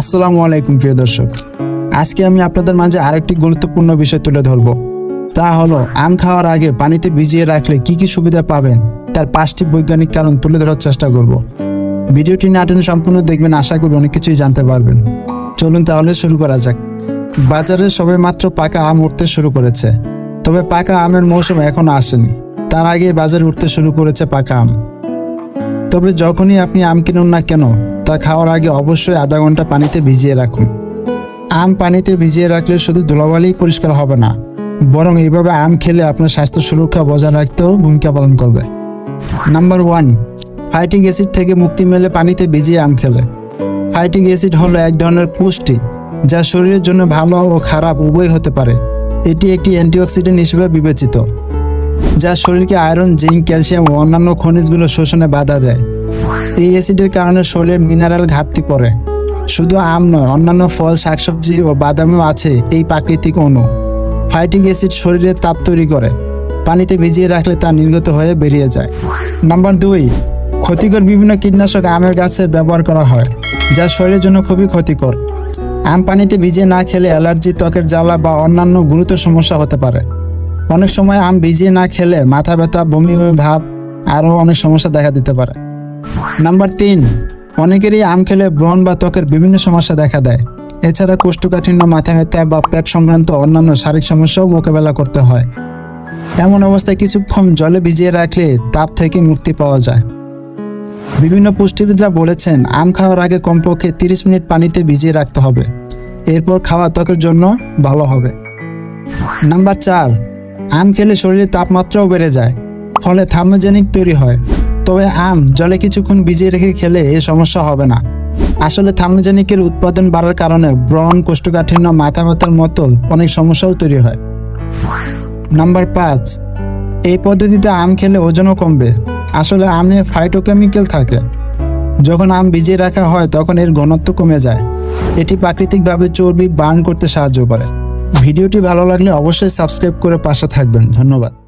আসসালামু আলাইকুম, প্রিয় দর্শক। আজকে আমি আপনাদের মাঝে আরেকটি গুরুত্বপূর্ণ বিষয় তুলে ধরব। তা হলো, আম খাওয়ার আগে পানিতে ভিজিয়ে রাখলে কি কি সুবিধা পাবেন? তার পাঁচটি বৈজ্ঞানিক কারণ তুলে ধরার চেষ্টা করব। ভিডিওটি না টেনে সম্পূর্ণ দেখবেন, আশা করি অনেক কিছুই জানতে পারবেন। চলুন তাহলে শুরু করা যাক। বাজারে সবে মাত্র পাকা আম উঠতে শুরু করেছে। তবে পাকা আমের মৌসুম এখনও আসেনি। তার আগে বাজারে উঠতে শুরু করেছে পাকা আম। তবে যখনই আপনি আম কিনুন না কেন তা খাওয়ার আগে অবশ্যই আধা ঘণ্টা পানিতে ভিজিয়ে রাখুন। আম পানিতে ভিজিয়ে রাখলে শুধু ধুলাবালিই পরিষ্কার হবে না, বরং এইভাবে আম খেলে আপনার স্বাস্থ্য সুরক্ষা বজায় রাখতেও ভূমিকা পালন করবে। নাম্বার ওয়ান, ফাইটিং অ্যাসিড থেকে মুক্তি মেলে পানিতে ভিজিয়ে আম খেলে। ফাইটিং অ্যাসিড হলো এক ধরনের পুষ্টি, যা শরীরের জন্য ভালো ও খারাপ উভয় হতে পারে। এটি একটি অ্যান্টিঅক্সিডেন্ট হিসেবে বিবেচিত, যা শরীরকে আয়রন, জিঙ্ক, ক্যালসিয়াম ও অন্যান্য খনিজগুলো শোষণে বাধা দেয়। এই অ্যাসিডের কারণে শরীরে মিনারেল ঘাটতি পড়ে। শুধু আম নয়, অন্যান্য ফল, শাকসবজি ও বাদামেও আছে এই প্রাকৃতিক অণু। ফাইটিং অ্যাসিড শরীরে তাপ তৈরি করে। পানিতে ভিজিয়ে রাখলে তা নির্গত হয়ে বেরিয়ে যায়। নাম্বার দুই, ক্ষতিকর বিভিন্ন কীটনাশক আমের গাছে ব্যবহার করা হয়, যা শরীরের জন্য খুবই ক্ষতিকর। আম পানিতে ভিজিয়ে না খেলে অ্যালার্জি, ত্বকের জ্বালা বা অন্যান্য গুরুতর সমস্যা হতে পারে। অনেক সময় আম ভিজিয়ে না খেলে মাথা ব্যথা, বমি হয়ে ভাব, আরও অনেক সমস্যা দেখা দিতে পারে। নাম্বার তিন, অনেকেরই আম খেলে ব্রণ বা ত্বকের বিভিন্ন সমস্যা দেখা দেয়। এছাড়া কোষ্ঠকাঠিন্য, মাথা ব্যথা বা পেট সংক্রান্ত অন্যান্য শারীরিক সমস্যাও মোকাবেলা করতে হয়। এমন অবস্থায় কিছুক্ষণ জলে ভিজিয়ে রাখলে তাপ থেকে মুক্তি পাওয়া যায়। বিভিন্ন পুষ্টিবিদরা বলেছেন, আম খাওয়ার আগে কমপক্ষে তিরিশ মিনিট পানিতে ভিজিয়ে রাখতে হবে। এরপর খাওয়া ত্বকের জন্য ভালো হবে। নাম্বার চার, আম খেলে শরীরের তাপমাত্রাও বেড়ে যায়, ফলে থার্মোজেনিক তৈরি হয়। তবে আম জলে কিছুক্ষণ ভিজিয়ে রেখে খেলে এ সমস্যা হবে না। আসলে থার্মোজেনিকের উৎপাদন বাড়ার কারণে ব্রণ কোষ্ঠকাঠিন্য মাথা ব্যথার মতো অনেক সমস্যাও তৈরি হয়। নাম্বার পাঁচ, এই পদ্ধতিতে আম খেলে ওজনও কমবে। আসলে আমে ফাইটোকেমিক্যাল থাকে। যখন আম ভিজিয়ে রাখা হয়, তখন এর ঘনত্ব কমে যায়। এটি প্রাকৃতিকভাবে চর্বি বার্ন করতে সাহায্য করে। ভিডিওটি ভালো লাগলে অবশ্যই সাবস্ক্রাইব করে পাশে থাকবেন। ধন্যবাদ।